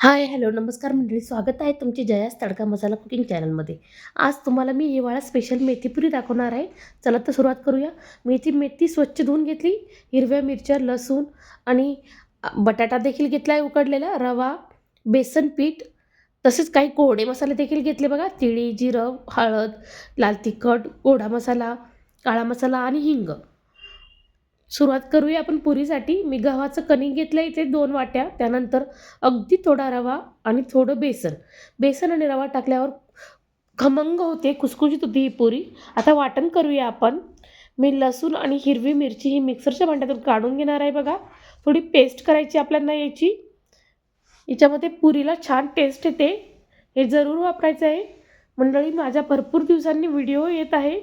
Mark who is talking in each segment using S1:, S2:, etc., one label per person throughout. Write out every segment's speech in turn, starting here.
S1: Hi hello नमस्कार मंडळी. स्वागत आहे तुमचे जयास तडका मसाला कुकिंग चॅनलमध्ये. आज तुम्हाला मी हिवाळा स्पेशल मेथीपुरी दाखवणार आहे. चला तर सुरुवात करूया. मेथी मेथी स्वच्छ धुवून घेतली. हिरव्या मिरच्या लसूण आणि बटाटा देखील घेतला आहे उकडलेला. रवा बेसन पीठ तसेच काही कोरडे मसाले देखील घेतले बघा. तिळी जिरं हळद लाल तिखट गोडा मसाला काळा मसाला आणि हिंग. सुरुवात करूया आपण पुरीसाठी. मी गव्हाचं कणिक घेतलं इथे दोन वाट्या. त्यानंतर अगदी थोडा रवा आणि थोडं बेसन. बेसन आणि रवा टाकल्यावर खमंग होते खुसखुशीत होती ही पुरी. आता वाटण करूया आपण. मी लसूण आणि हिरवी मिरची ही मिक्सरच्या भांड्यातून काढून घेणार आहे बघा. थोडी पेस्ट करायची आपल्याला याची. याच्यामध्ये पुरीला छान टेस्ट येते. हे जरूर वापरायचं आहे. मंडळी माझ्या भरपूर दिवसांनी व्हिडिओ येत आहे.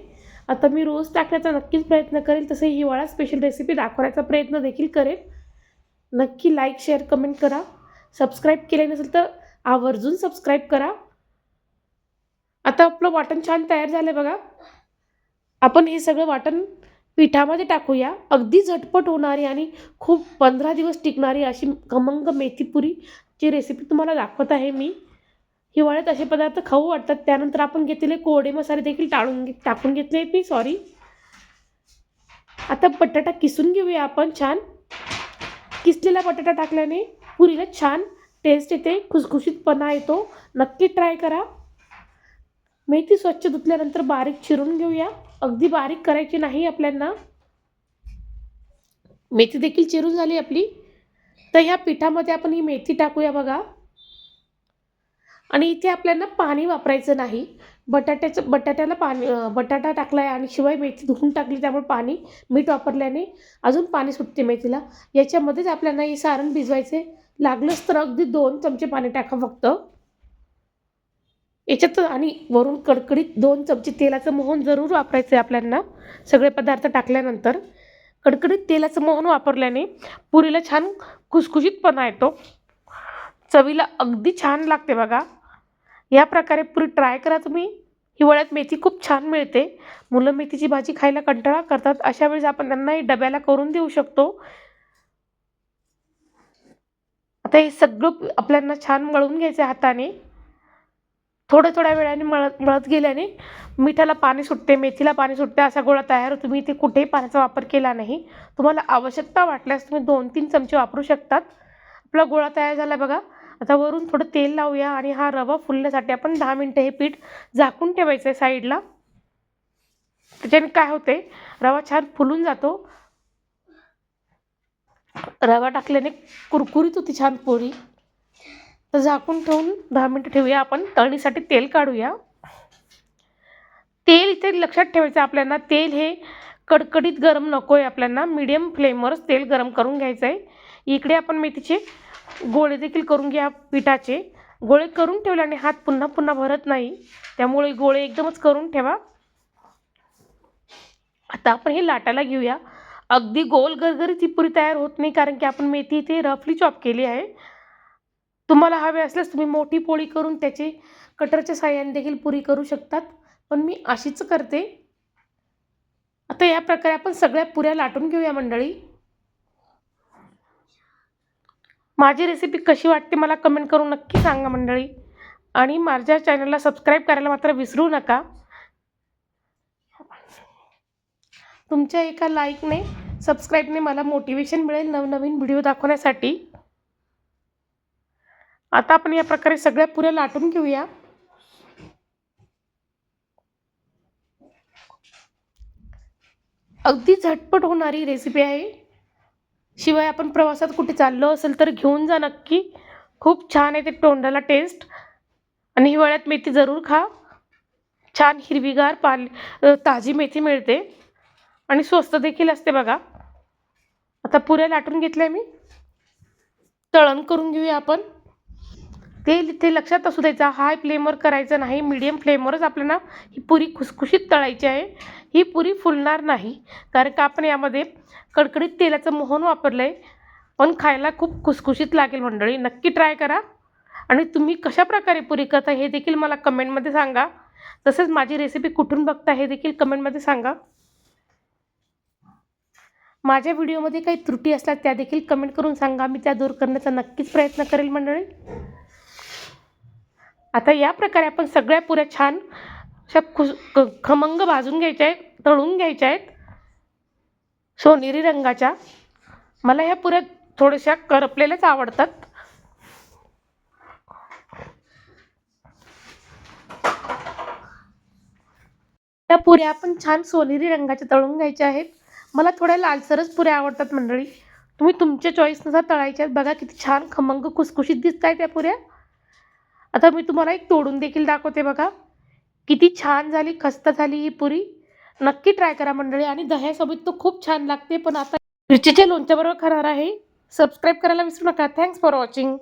S1: आता मी रोज टाकण्याचा नक्कीच प्रयत्न करेल तसं हिवाळा स्पेशल रेसिपी दाखवण्याचा प्रयत्न देखील करेल. नक्की लाईक शेअर कमेंट करा. सबस्क्राईब केले नसेल तर आवर्जून सबस्क्राईब करा. आता आपलं वाटण छान तयार झालं बघा. आपण हे सगळं वाटण पिठामध्ये टाकूया. अगदी झटपट होणारी आणि खूप पंधरा दिवस टिकणारी अशी खमंग मेथीपुरीची रेसिपी तुम्हाला दाखवत आहे मी. हिवाळ्यात असे पदार्थ खाऊ वाटतात. त्यानंतर आपण घेतलेले कोरडे मसाले देखील टाळून घे टाकून घेतले मी सॉरी आता बटाटा किसून घेऊया आपण छान. किसलेला बटाटा टाकल्याने पुरीला छान टेस्ट येते खुसखुशीतपणा येतो. नक्की ट्राय करा. मेथी स्वच्छ धुतल्यानंतर बारीक चिरून घेऊया. अगदी बारीक करायची नाही आपल्यांना. मेथी देखील चिरून झाली आपली. तर ह्या पिठामध्ये आपण ही मेथी टाकूया बघा. आणि इथे आपल्याला पाणी वापरायचं नाही. बटाट्याचं बटाट्याला पाणी बटाटा टाकला आहे आणि शिवाय मेथी धुवून टाकली त्यामुळे पाणी मीठ वापरल्याने अजून पाणी सुटते मेथीला. याच्यामध्येच आपल्याला हे सारण भिजवायचे. लागलंच तर अगदी दोन चमचे पाणी टाका फक्त. याच्यात आणि वरून कडकडीत दोन चमचे तेलाचं मोहन जरूर वापरायचं आहे आपल्याला. सगळे पदार्थ टाकल्यानंतर कडकडीत तेलाचं मोहन वापरल्याने पुरीला छान खुसखुशीतपणा येतो. चवीला अगदी छान लागते बघा. या प्रकारे पुरी ट्राय करा तुम्ही. हिवाळ्यात मेथी खूप छान मिळते. मुलं मेथीची भाजी खायला कंटाळा करतात. अशा वेळेस आपण त्यांनाही डब्याला करून देऊ शकतो. आता हे सगळं आपल्याला छान मळून घ्यायचं आहे हाताने. थोड्या थोड्या वेळाने मळत मळत गेल्याने मिठाला पाणी सुटते मेथीला पाणी सुटते असा गोळा तयार होतो. तुम्ही इथे कुठेही पाण्याचा वापर केला नाही. तुम्हाला आवश्यकता वाटल्यास तुम्ही दोन तीन चमचे वापरू शकतात. आपला गोळा तयार झाला बघा. आता वरून थोडं तेल लावूया आणि हा रवा फुलण्यासाठी आपण दहा मिनटं हे पीठ झाकून ठेवायचं आहे साईडला. त्याच्याने काय होते रवा छान फुलून जातो. रवा टाकल्याने कुरकुरीत होती छान पोळी. तर झाकून ठेवून दहा मिनटं ठेवूया आपण. तळणीसाठी तेल काढूया. तेल इथे लक्षात ठेवायचं आपल्याला. तेल हे कडकडीत गरम नको आहे आपल्याला. मीडियम फ्लेमवरच तेल गरम करून घ्यायचं आहे इकडे आपण मेथीचे गोळे देखील करून घ्या पिठाचे. गोळे करून ठेवल्याने हात पुन्हा पुन्हा भरत नाही. त्यामुळे गोळे एकदमच करून ठेवा. आता आपण हे लाटायला घेऊया. अगदी गोल गरगरीत ही पुरी तयार होत नाही कारण की आपण मेथी इथे रफली चॉप केली आहे. तुम्हाला हवे असल्यास तुम्ही मोठी पोळी करून त्याची कटरच्या साह्याने देखील पुरी करू शकतात. पण मी अशीच करते. आता या प्रकारे आपण सगळ्या पुऱ्या लाटून घेऊया मंडळी. माझी रेसिपी कशी वाटते मला कमेंट करून नक्की सांगा मंडळी. आणि माझ्या चॅनलला सबस्क्राईब करायला मात्र विसरू नका. तुमच्या एका लाईकने सबस्क्राईबने मला मोटिवेशन मिळेल नवनवीन व्हिडिओ दाखवण्यासाठी. आता आपण या प्रकारे सगळ्या पुऱ्या लाटून घेऊया. अगदी झटपट होणारी रेसिपी आहे. शिवाय आपण प्रवासात कुठे चाललो असेल तर घेऊन जा नक्की. खूप छान आहे ते तोंडाला टेस्ट आणि हिवाळ्यात मेथी जरूर खा. छान हिरवीगार पाल ताजी मेथी मिळते. आणि स्वस्त देखील असते बघा. आता पुऱ्या लाटून घेतल्या मी. तळण करून घेऊया आपण. तेल इथे लक्षात असू द्यायचा हाय फ्लेमवर करायचं नाही मीडियम फ्लेमवरच आपल्याला ही पुरी खुसखुशीत तळायची आहे. ही पुरी फुलणार नाही कारण का आपण यामध्ये कडकडीत तेलाचं मोहन वापरलं आहे पण खायला खूप खुसखुशीत लागेल मंडळी. नक्की ट्राय करा. आणि तुम्ही कशा प्रकारे पुरी करता हे देखील मला कमेंटमध्ये सांगा. तसेच माझी रेसिपी कुठून बघता हे देखील कमेंटमध्ये सांगा. माझ्या व्हिडिओमध्ये काही त्रुटी असल्या त्या देखील कमेंट करून सांगा. मी त्या दूर करण्याचा नक्कीच प्रयत्न करेल मंडळी. आता या प्रकारे आपण सगळ्या पुऱ्या छान अशा खुस खमंग भाजून घ्यायच्या आहेत तळून घ्यायच्या आहेत. सोनेरी रंगाच्या. मला ह्या पुऱ्या थोड्याशा करपलेल्याच आवडतात. त्या पुऱ्या आपण छान सोनेरी रंगाच्या तळून घ्यायच्या आहेत. मला थोड्या लालसरच पुऱ्या आवडतात मंडळी. तुम्ही तुमच्या चॉईसनुसार तळायच्या आहेत. बघा किती छान खमंग खुसखुशीत दिसत आहे त्या पुऱ्या. आता मी तुम्हाला एक तोडून देखील दाखवते बघा. किती छान झाली खस्त झाली ही पुरी. नक्की ट्राय करा मंडळी. आणि दह्यासोबत तो खूप छान लागते पण आता मिरचीच्या लोणच्याबरोबर खाणार आहे. सबस्क्राईब करायला विसरू नका. Thanks for watching